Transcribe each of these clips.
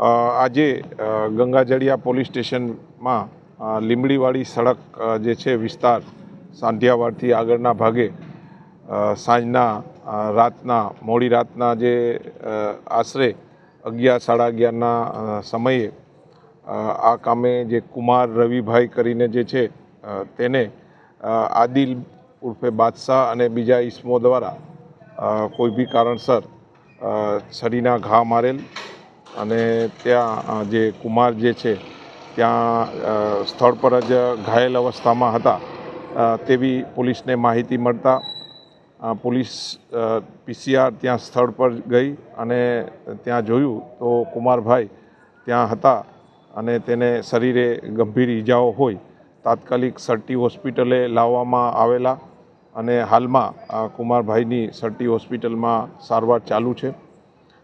આજે ગંગાજળિયા પોલીસ સ્ટેશનમાં લીંબડીવાળી સડક જે છે વિસ્તાર, સાંધિયાવાડથી આગળના ભાગે સાંજના રાતના, મોડી રાતના જે આશરે અગિયાર, સાડા અગિયારના સમયે આ કામે જે કુમાર રવિભાઈ કરીને જે છે તેને આદિલ ઉર્ફે બાદશાહ અને બીજા ઈસમો દ્વારા કોઈ બી કારણસર છરીના ઘા મારેલ અને ત્યાં જે કુમાર જે છે, ત્યાં સ્થળ પર જ ઘાયલ અવસ્થામાં હતા. તેવી પોલીસને માહિતી મળતા પોલીસ પીસીઆર ત્યાં સ્થળ પર ગઈ અને ત્યાં જોયું તો કુમારભાઈ ત્યાં હતા અને તેને શરીરે ગંભીર ઈજાઓ હોય, તાત્કાલિક સરટી હોસ્પિટલે લાવવામાં આવેલા અને હાલમાં કુમારભાઈની સરટી હોસ્પિટલમાં સારવાર ચાલુ છે.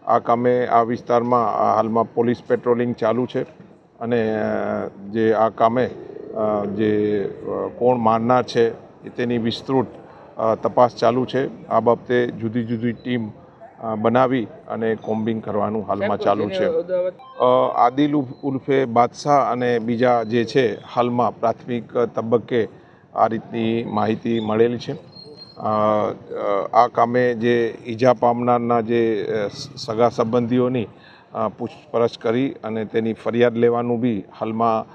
આ કામે આ વિસ્તારમાં હાલમાં પોલીસ પેટ્રોલિંગ ચાલુ છે અને જે આ કામે જે કોણ મારનાર છે તેની વિસ્તૃત તપાસ ચાલુ છે. આ બાબતે જુદી જુદી ટીમ બનાવી અને કોમ્બિંગ કરવાનું હાલમાં ચાલુ છે. આદિલ ઉર્ફ- બાદશાહ અને બીજા જે છે હાલમાં પ્રાથમિક તબક્કે આ રીતની માહિતી મળેલી છે. આ કામે જે ઈજા પામનારના જે સગા સંબંધીઓની પૂછપરછ કરી અને તેની ફરિયાદ લેવાનું બી હાલમાં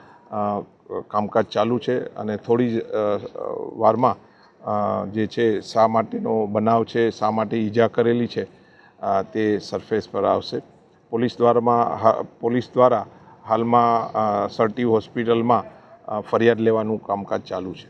કામકાજ ચાલુ છે અને થોડી જ વારમાં જે છે શા માટેનો બનાવ છે, શા માટે ઈજા કરેલી છે તે સરફેસ પર આવશે. પોલીસ દ્વારામાં પોલીસ દ્વારા હાલમાં સરટી હોસ્પિટલમાં ફરિયાદ લેવાનું કામકાજ ચાલુ છે.